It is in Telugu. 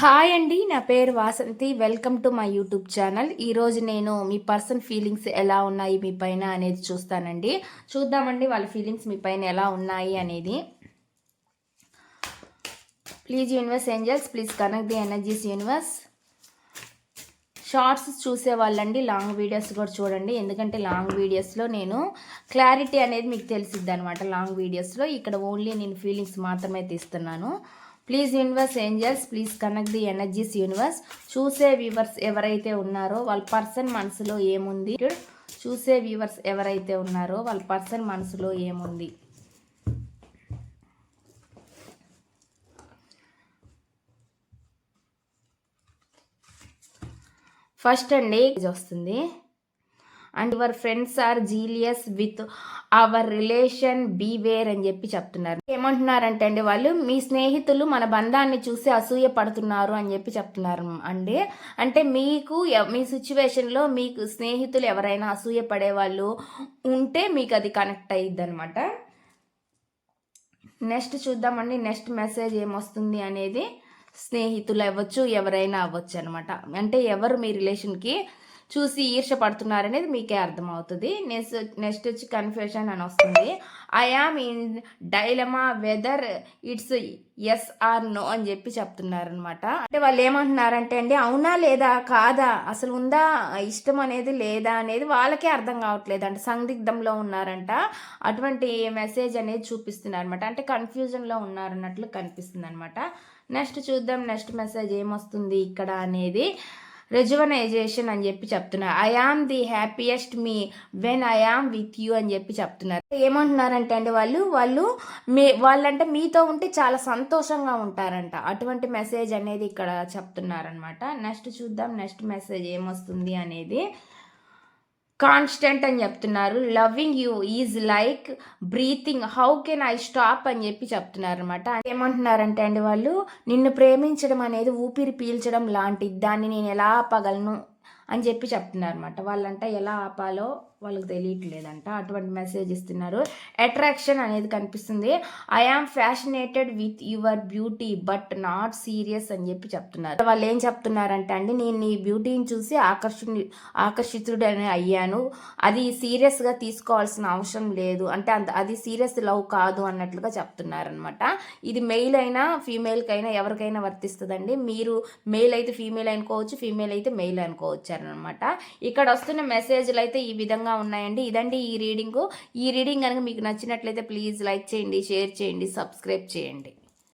హాయ్ అండి నా పేరు Vasanthi. Welcome to my YouTube channel. ఈరోజు నేను మీ పర్సన్ ఫీలింగ్స్ ఎలా ఉన్నాయి మీ పైన అనేది చూస్తానండి. చూద్దామండి వాళ్ళ ఫీలింగ్స్ మీ పైన ఎలా ఉన్నాయి అనేది. Please universe angels please connect the energies universe. Shorts చూసే వాళ్ళండి లాంగ్ వీడియోస్ కూడా చూడండి. ఎందుకంటే లాంగ్ వీడియోస్లో నేను క్లారిటీ అనేది మీకు తెలిసిద్ది అనమాట లాంగ్ వీడియోస్లో ఇక్కడ ఓన్లీ నేను ఫీలింగ్స్ మాత్రమే తీస్తున్నాను. Please universe angels please connect the energies universe చూసే వ్యూవర్స్ ఎవరైతే ఉన్నారో వాళ్ళ పర్సన్ మనసులో ఏముంది? చూసే వ్యూవర్స్ ఎవరైతే ఉన్నారో వాళ్ళ పర్సన్ మనసులో ఏముంది? ఫస్ట్ అండి వస్తుంది. And your friends are jealous with our relation beware అని చెప్పి చెప్తున్నారు. ఏమంటున్నారంటే అండి వాళ్ళు మీ స్నేహితులు మన బంధాన్ని చూసి అసూయ పడుతున్నారు అని చెప్పి చెప్తున్నారు అండి. అంటే మీకు మీ సిచ్యువేషన్లో మీకు స్నేహితులు ఎవరైనా అసూయ పడే వాళ్ళు ఉంటే మీకు అది కనెక్ట్ అయ్యిద్ది అనమాట నెక్స్ట్ చూద్దామండి. నెక్స్ట్ మెసేజ్ ఏమొస్తుంది అనేది స్నేహితులు అవ్వచ్చు ఎవరైనా అవ్వచ్చు అనమాట అంటే ఎవరు మీ రిలేషన్కి చూసి ఈర్ష పడుతున్నారనేది మీకే అర్థమవుతుంది. నెక్స్ట్ నెక్స్ట్ వచ్చి కన్ఫ్యూషన్ అని వస్తుంది. I am in dilemma whether it's yes or no అని చెప్పి చెప్తున్నారనమాట అంటే వాళ్ళు ఏమంటున్నారంటే అండి అవునా లేదా కాదా అసలు ఉందా ఇష్టం అనేది లేదా అనేది వాళ్ళకే అర్థం కావట్లేదు అంటే. సందిగ్ధంలో ఉన్నారంట. అటువంటి మెసేజ్ అనేది చూపిస్తున్నారు అనమాట అంటే కన్ఫ్యూజన్లో ఉన్నారన్నట్లు కనిపిస్తుంది అనమాట నెక్స్ట్ చూద్దాం. నెక్స్ట్ మెసేజ్ ఏమొస్తుంది ఇక్కడ అనేది. రెజువనైజేషన్ అని చెప్పి చెప్తున్నారు. I am the happiest me when I am with you అని చెప్పి చెప్తున్నారు. ఏమంటున్నారంటే అండి వాళ్ళు? వాళ్ళు మీ వాళ్ళంటే మీతో ఉంటే చాలా సంతోషంగా ఉంటారంట. అటువంటి మెసేజ్ అనేది ఇక్కడ చెప్తున్నారనమాట నెక్స్ట్ చూద్దాం. నెక్స్ట్ మెసేజ్ ఏమొస్తుంది అనేది కాన్స్టెంట్ అని చెప్తున్నారు. Loving you is like breathing. How can I stop అని చెప్పి చెప్తున్నారు అనమాట ఏమంటున్నారంటే అండి వాళ్ళు నిన్ను ప్రేమించడం అనేది ఊపిరి పీల్చడం లాంటిది. దాన్ని నేను ఎలా ఆపగలను? అని చెప్పి చెప్తున్నారు అనమాట వాళ్ళంట ఎలా ఆపాలో వాళ్ళకి తెలియట్లేదంట. అటువంటి మెసేజ్ ఇస్తున్నారు. అట్రాక్షన్ అనేది కనిపిస్తుంది. I am fascinated with your beauty but not serious అని చెప్పి చెప్తున్నారు. వాళ్ళు ఏం చెప్తున్నారంటే అండి నేను నీ బ్యూటీని చూసి ఆకర్షణ ఆకర్షితుడని అయ్యాను. అది సీరియస్గా తీసుకోవాల్సిన అవసరం లేదు. అంటే అంత అది సీరియస్ లవ్ కాదు అన్నట్లుగా చెప్తున్నారనమాట ఇది మెయిల్ అయినా ఫీమేల్కి అయినా ఎవరికైనా వర్తిస్తుందండి. మీరు మెయిల్ అయితే ఫీమేల్ అనుకోవచ్చు ఫీమేల్ అయితే మెయిల్ అనుకోవచ్చు అనమాట ఇక్కడ వస్తున్న మెసేజ్లు అయితే ఈ విధంగా విధంగా ఉన్నాయండి. ఇదండి ఈ రీడింగు ఈ రీడింగ్ కనుక మీకు నచ్చినట్లయితే ప్లీజ్ లైక్ చేయండి షేర్ చేయండి సబ్స్క్రైబ్ చేయండి.